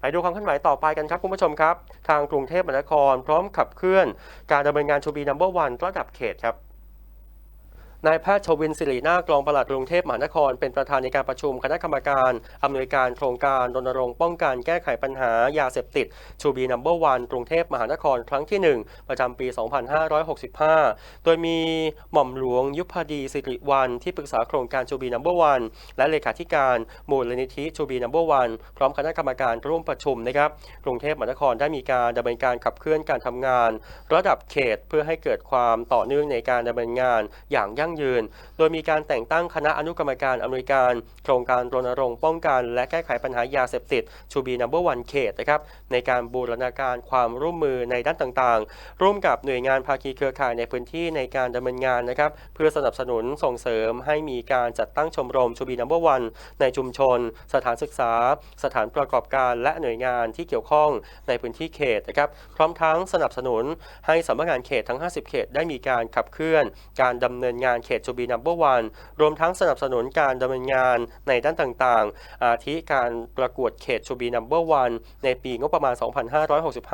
ไปดูความเคลื่อนไหวต่อไปกันครับคุณผู้ชมครับ ทางกรุงเทพมหานคร พร้อมขับเคลื่อนการดำเนินงานชูบีนัมเบอร์วันระดับเขตครับ นายแพทย์ชวินศิรินาครองปลัดกรุงเทพมหานคร เป็นประธานในการประชุมคณะกรรมการอำนวยการโครงการรณรงค์ป้องกันแก้ไขปัญหายาเสพติดชูบีนัมเบอร์วันกรุงเทพมหานครครั้งที่ 1 ประจำปี 2565 โดยมีหม่อมหลวงยุพดีสิริวันที่ปรึกษาโครงการชูบีนัมเบอร์วันและเลขาธิการมูลนิธิชูบีนัมเบอร์วันพร้อมคณะกรรมการร่วมประชุมนะครับกรุงเทพมหานครได้มีการดำเนินการขับเคลื่อนการทำงาน ระดับเขตเพื่อให้เกิดความต่อเนื่องในการดำเนินงานอย่างยั่งยืน โดยมีการแต่งตั้งคณะอนุกรรมการอำนวยการโครงการรณรงค์ป้องกัน และแก้ไขปัญหายาเสพติดชูบีนัมเบอร์วันเขตนะครับในการบูรณาการความร่วมมือในด้านต่างๆ ร่วมกับหน่วยงานภาคีเครือข่ายในพื้นที่ในการดำเนินงานนะครับเพื่อสนับสนุนส่งเสริมให้มีการจัดตั้งชมรมชูบีนัมเบอร์วันในชุมชน สถานศึกษา สถานประกอบการและหน่วยงานที่เกี่ยวข้องในพื้นที่เขตนะครับพร้อมทั้งสนับสนุนให้สำนักงานเขตทั้ง 50 เขตได้มีการขับเคลื่อน การดำเนินงานเขตชูบีนัมเบอร์วันรวมทั้งสนับสนุนการดำเนินงานในด้านต่างๆ อาทิการประกวดเขตชูบีนัมเบอร์วันในปีงบประมาณ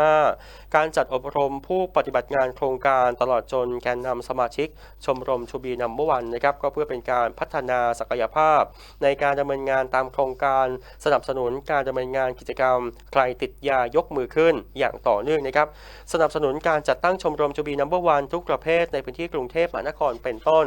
2565 การจัดอบรมผู้ปฏิบัติงานโครงการตลอดจนแกนนำสมาชิก ชมรมชูบีนัมเบอร์วันนะครับก็เพื่อเป็นการพัฒนาศักยภาพ ในการดำเนินงานตามโครงการสนับสนุนการดำเนินงานกิจกรรม ใครติดยายกมือขึ้นอย่างต่อเนื่องนะครับสนับสนุนการจัดตั้งชมรมจูบีนัมเบอร์วันทุกประเภทในพื้นที่กรุงเทพมหานครเป็นต้น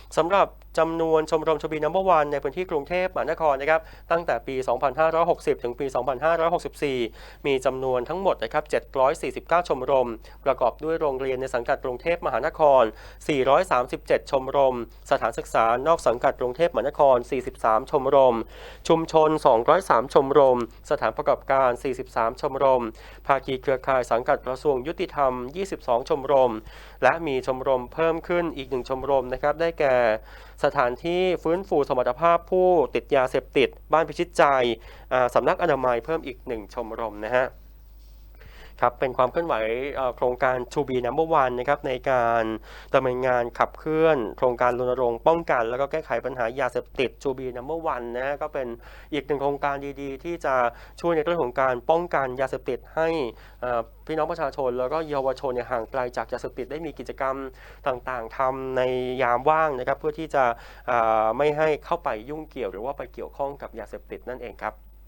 สำหรับจำนวนชมรมชบีนัมเบอร์วันในพื้นที่กรุงเทพมหานครนะครับตั้งแต่ปี 2560 ถึงปี 2564 มีจำนวนทั้งหมดนะครับ 749 ชมรม ประกอบด้วยโรงเรียนในสังกัดกรุงเทพมหานคร 437 ชมรม สถานศึกษานอกสังกัดกรุงเทพมหานคร 43 ชมรม ชุมชน 203 ชมรม สถานประกอบการ 43 ชมรม ภาคีเครือข่ายสังกัดกระทรวงยุติธรรม 22 ชมรม และมีชมรมเพิ่มขึ้นอีกหนึ่งชมรมนะครับได้แก่สถานที่ฟื้นฟูสมรรถภาพผู้ติดยาเสพติด บ้านพิชิตใจสำนักอนามัยเพิ่มอีกหนึ่งชมรมนะฮะ ครับเป็นความเคลื่อนไหวโครงการชูบีนัมเบอร์วันนะครับในการดำเนินงานขับเคลื่อน โครงการรณรงค์ป้องกัน แล้วก็แก้ไขปัญหายาเสพติดชูบีนัมเบอร์วันนะฮะก็เป็นอีกหนึ่งโครงการดีๆ ที่จะช่วยในเรื่องของการป้องกันยาเสพติดให้พี่น้องประชาชน แล้วก็เยาวชนเนี่ยห่างไกลจากยาเสพติดได้มีกิจกรรมต่างๆทำในยามว่างนะครับเพื่อที่จะไม่ให้เข้าไปยุ่งเกี่ยวหรือว่าไปเกี่ยวข้องกับยาเสพติดนั่นเองครับ